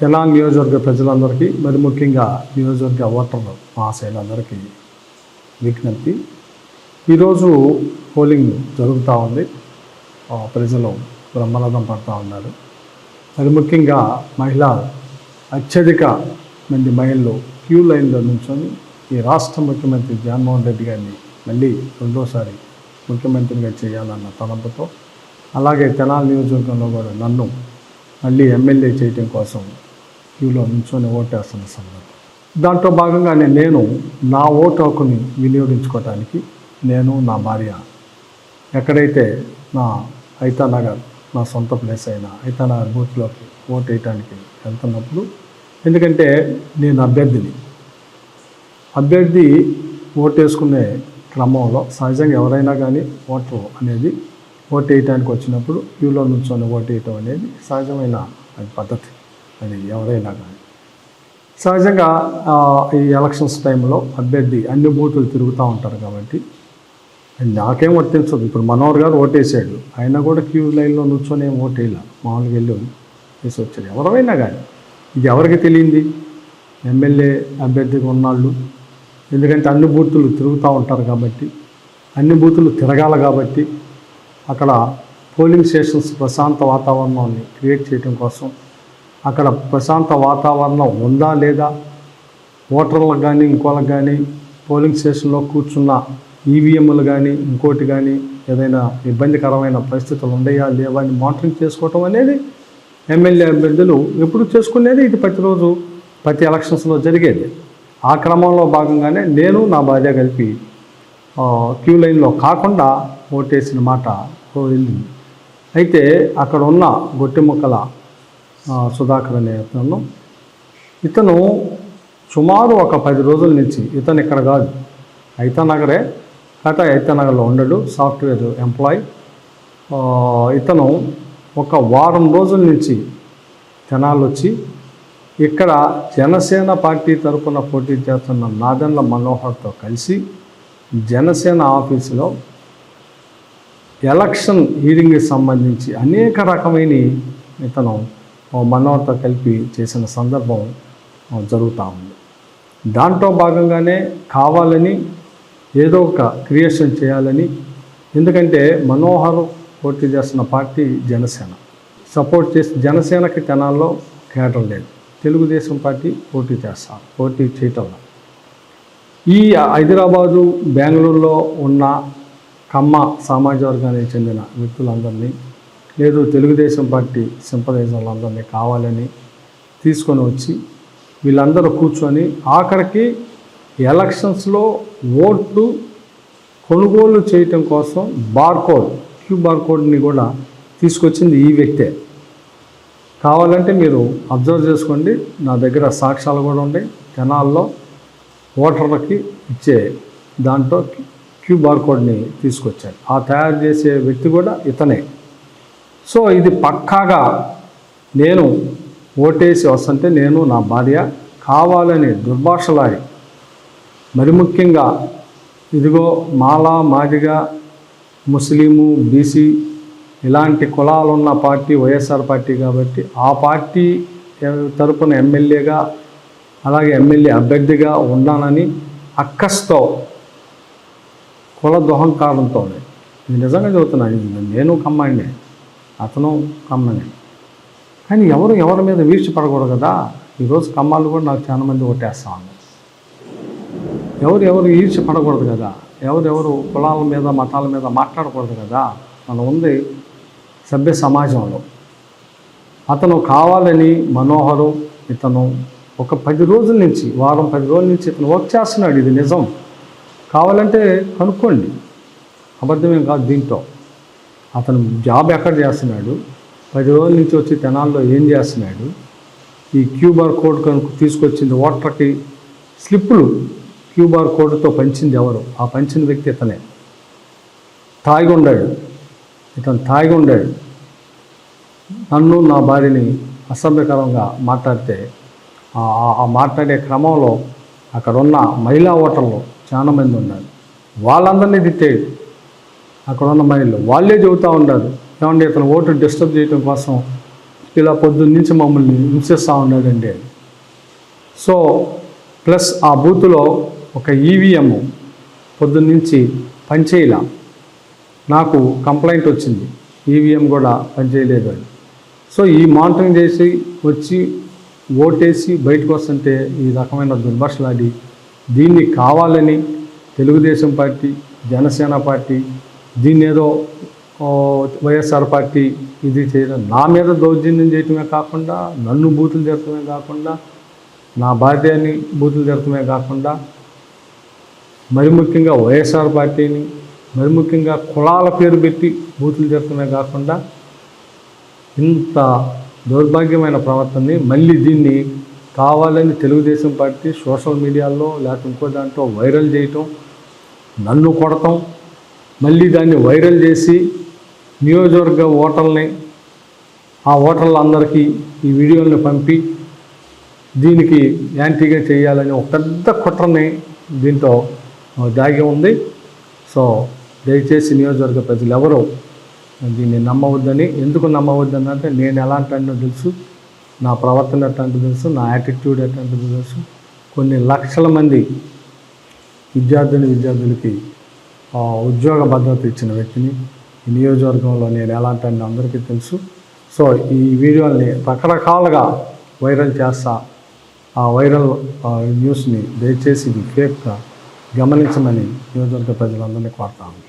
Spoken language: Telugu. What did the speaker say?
తెలంగాణ నియోజకవర్గ ప్రజలందరికీ మరి ముఖ్యంగా నియోజకవర్గ ఓటర్లు మహాశైలందరికీ విజ్ఞప్తి. ఈరోజు పోలింగ్ జరుగుతూ ఉంది. ఆ, ప్రజలు బ్రహ్మరథం పడుతూ ఉన్నారు. మరి ముఖ్యంగా మహిళ అత్యధిక మంది మహిళలు క్యూ లైన్లో నుంచొని ఈ రాష్ట్ర ముఖ్యమంత్రి జగన్మోహన్ రెడ్డి గారిని మళ్ళీ రెండోసారి ముఖ్యమంత్రిగా చేయాలన్న తలంపుతో అలాగే తెలంగాణ నియోజకవర్గంలో కూడా నన్ను మళ్ళీ ఎమ్మెల్యే చేయటం కోసం క్యూలో నుంచొని ఓటేస్తున్న సందర్భం దాంట్లో భాగంగానే నేను నా ఓటు హక్కుని నేను నా భార్య ఎక్కడైతే నా ఐతానగర్ నా సొంత ప్లేస్ అయిన ఐతానగర్ బూత్లోకి ఓటు వేయటానికి వెళ్తున్నప్పుడు ఎందుకంటే నేను అభ్యర్థిని. అభ్యర్థి ఓటేసుకునే వేసుకునే క్రమంలో సహజంగా ఎవరైనా కానీ ఓటు అనేది ఓటు వేయటానికి వచ్చినప్పుడు క్యూలో నుంచొని ఓటు వేయటం అనేది సహజమైన పద్ధతి. అది ఎవరైనా కానీ. సహజంగా ఈ ఎలక్షన్స్ టైంలో అభ్యర్థి అన్ని బూతులు తిరుగుతూ ఉంటారు కాబట్టి నాకేం వర్తించదు. ఇప్పుడు మనోహర్ గారు ఓటేసాడు. ఆయన కూడా క్యూ లైన్లో నుంచొని ఏం ఓటేయాల? మామూలుగా వెళ్ళి వేసి వచ్చాడు ఎవరైనా కానీ. ఇది ఎవరికి తెలియంది? ఎమ్మెల్యే అభ్యర్థిగా ఉన్నాళ్ళు ఎందుకంటే అన్ని బూతులు తిరుగుతూ ఉంటారు కాబట్టి అన్ని బూతులు తిరగాల కాబట్టి అక్కడ పోలింగ్ స్టేషన్స్ ప్రశాంత వాతావరణాన్ని క్రియేట్ చేయడం కోసం అక్కడ ప్రశాంత వాతావరణం ఉందా లేదా? ఓటర్లకు కానీ ఇంకోళ్ళకి కానీ పోలింగ్ స్టేషన్లో కూర్చున్న ఈవీఎంలు కానీ ఇంకోటి కానీ ఏదైనా ఇబ్బందికరమైన పరిస్థితులు ఉన్నాయా లేవా అని మానిటరింగ్ చేసుకోవటం అనేది ఎమ్మెల్యే అభ్యర్థులు ఎప్పుడు చేసుకునేది ఇది ప్రతిరోజు ప్రతి ఎలక్షన్స్లో జరిగేది. ఆ క్రమంలో భాగంగానే నేను నా భార్య కలిపి క్యూ లైన్లో కాకుండా ఓటేసిన మాట వెళ్ళింది అయితే అక్కడ ఉన్న గొట్టి మొక్కల సుధాకర్ అనే అతను. ఇతను సుమారు ఒక పది రోజుల నుంచి ఇతను ఇక్కడ కాదు ఐతానగరే కాకపోతే ఐతానగర్లో ఉండడు సాఫ్ట్వేర్ ఎంప్లాయ్. ఇతను ఒక వారం రోజుల నుంచి జనాలు వచ్చి ఇక్కడ జనసేన పార్టీ తరపున పోటీ చేస్తున్న నాదెండ్ల మనోహర్తో కలిసి జనసేన ఆఫీసులో ఎలక్షన్ హీరింగ్కి సంబంధించి అనేక రకమైన ఇతను ఓ కలిపి చేసిన సందర్భం జరుగుతూ ఉంది. దాంట్లో భాగంగానే కావాలని ఏదో ఒక క్రియేషన్ చేయాలని ఎందుకంటే మనోహర్ పోటీ చేస్తున్న పార్టీ జనసేన. సపోర్ట్ చేసి జనసేనకి తెనాల్లో కేటర్ లేదు. తెలుగుదేశం పార్టీ పోటీ చేస్తారు పోటీ చేయటం ఈ హైదరాబాదు బెంగళూరులో ఉన్న కమ్మ సామాజిక వర్గానికి చెందిన వ్యక్తులందరినీ లేదు తెలుగుదేశం పార్టీ సింపదైజర్లందరినీ కావాలని తీసుకొని వచ్చి వీళ్ళందరూ కూర్చొని ఆఖరికి ఎలక్షన్స్లో ఓట్లు కొనుగోలు చేయటం కోసం బార్కోడ్ క్యూ బార్కోడ్ని కూడా తీసుకొచ్చింది ఈ వ్యక్తే. కావాలంటే మీరు అబ్జర్వ్ చేసుకోండి నా దగ్గర సాక్ష్యాలు కూడా ఉన్నాయి జనాల్లో ఓటర్లకి ఇచ్చే దాంట్లో క్యూ బార్కోడ్ని తీసుకొచ్చాడు ఆ తయారు చేసే వ్యక్తి కూడా ఇతనే. సో ఇది పక్కాగా నేను ఓటేసి వస్తుంటే నేను నా భార్య కావాలని దుర్భాషలాడి మరి ముఖ్యంగా ఇదిగో మాలా మాదిగా ముస్లిము బీసీ ఇలాంటి కులాలున్న పార్టీ వైఎస్ఆర్ పార్టీ కాబట్టి ఆ పార్టీ తరపున ఎమ్మెల్యేగా అలాగే ఎమ్మెల్యే అభ్యర్థిగా ఉన్నానని అక్కస్తో కుల దుహంకారంతో ఇది నిజంగా చదువుతున్నాను నేను కమ్మాండే అతను కమ్మనే. కానీ ఎవరు ఎవరి మీద వీழ்చి పడకూడదు కదా? ఈరోజు కమ్మాలు కూడా నాకు చాలా మంది కొట్టేస్తాను ఉన్నారు. ఎవరు ఎవరు ఈర్చి పడకూడదు కదా? ఎవరెవరు కులాల మీద మతాల మీద మాట్లాడకూడదు కదా? మనం ఉంది సభ్య సమాజంలో. అతను కావాలని మనోహరు ఇతను ఒక పది రోజుల నుంచి వారం పది రోజుల నుంచి ఇతను వర్క్ చేస్తున్నాడు. ఇది నిజం. కావాలంటే కనుక్కోండి. అబద్ధమేం కాదు దీంట్లో. అతను జాబ్ ఎక్కడ చేస్తున్నాడు? పది రోజుల నుంచి వచ్చి తెనాల్లో ఏం చేస్తున్నాడు? ఈ క్యూబార్ కోడ్ కనుక తీసుకొచ్చింది ఓటర్కి స్లిప్పులు క్యూబార్ కోడ్తో పంచింది ఎవరు? ఆ పంచిన వ్యక్తి ఇతనే. తాగి ఉండాడు ఇతను తాగి ఉండాడు నన్ను నా భార్యని అసభ్యకరంగా మాట్లాడితే ఆ- మాట్లాడే క్రమంలో అక్కడ ఉన్న మహిళా ఓటర్లు చాలా మంది ఉన్నారు. వాళ్ళందరినీ తిట్టాడు అక్కడ ఉన్న మైండ్లో వాళ్ళే చెబుతూ ఉన్నారు. ఏమంటే ఇతను ఓటు డిస్టర్బ్ చేయడం కోసం ఇలా పొద్దున్న నుంచి మమ్మల్ని హింసిస్తూ ఉన్నాడండి సో ప్లస్ ఆ బూత్లో ఒక ఈవీఎం పొద్దున్న నుంచి పనిచేయలా. నాకు కంప్లైంట్ వచ్చింది. ఈవీఎం కూడా పనిచేయలేదు అని. సో ఈ మానిటరింగ్ చేసి వచ్చి ఓటేసి బయటకు వస్తుంటే ఈ రకమైన దుర్భాషలాడి దీన్ని కావాలని తెలుగుదేశం పార్టీ జనసేన పార్టీ దీన్ని ఏదో వైఎస్ఆర్ పార్టీ ఇది చేయడం నా మీద దౌర్జన్యం చేయటమే కాకుండా నన్ను బూతులు జరపడమే కాకుండా నా భార్యని బూతులు జరపడమే కాకుండా మరి ముఖ్యంగా వైఎస్ఆర్ పార్టీని మరి ముఖ్యంగా కులాల పేరు పెట్టి బూతులు జరపడమే కాకుండా ఇంత దౌర్భాగ్యమైన ప్రవర్తనని మళ్ళీ దీన్ని కావాలని తెలుగుదేశం పార్టీ సోషల్ మీడియాలో లేకపోతే ఇంకో దాంట్లో వైరల్ చేయటం నన్ను కొడటం మళ్ళీ దాన్ని వైరల్ చేసి నియోజకవర్గ ఓటర్లని ఆ ఓటర్లందరికీ ఈ వీడియోని పంపి దీనికి యాంటీగా చేయాలని ఒక పెద్ద కుట్రని దీంతో దాగి ఉంది. సో దయచేసి నియోజకవర్గ ప్రజలు ఎవరు దీన్ని నమ్మవద్దని ఎందుకు నమ్మవద్దని అంటే నేను ఎలాంటి అన్నో తెలుసు నా ప్రవర్తన ఎట్లాంటి తెలుసు నా యాటిట్యూడ్ ఎట్లాంటిది తెలుసు. కొన్ని లక్షల మంది విద్యార్థిని విద్యార్థులకి ఉద్యోగ భద్రత ఇచ్చిన వ్యక్తిని ఈ నియోజకవర్గంలో నేను ఎలాంటి అని అందరికీ తెలుసు. సో ఈ వీడియోని రకరకాలుగా వైరల్ చేస్తా ఆ వైరల్ న్యూస్ని దయచేసి ఇది ఫేక్గా గమనించమని నియోజకవర్గ ప్రజలందరినీ కోరుతాను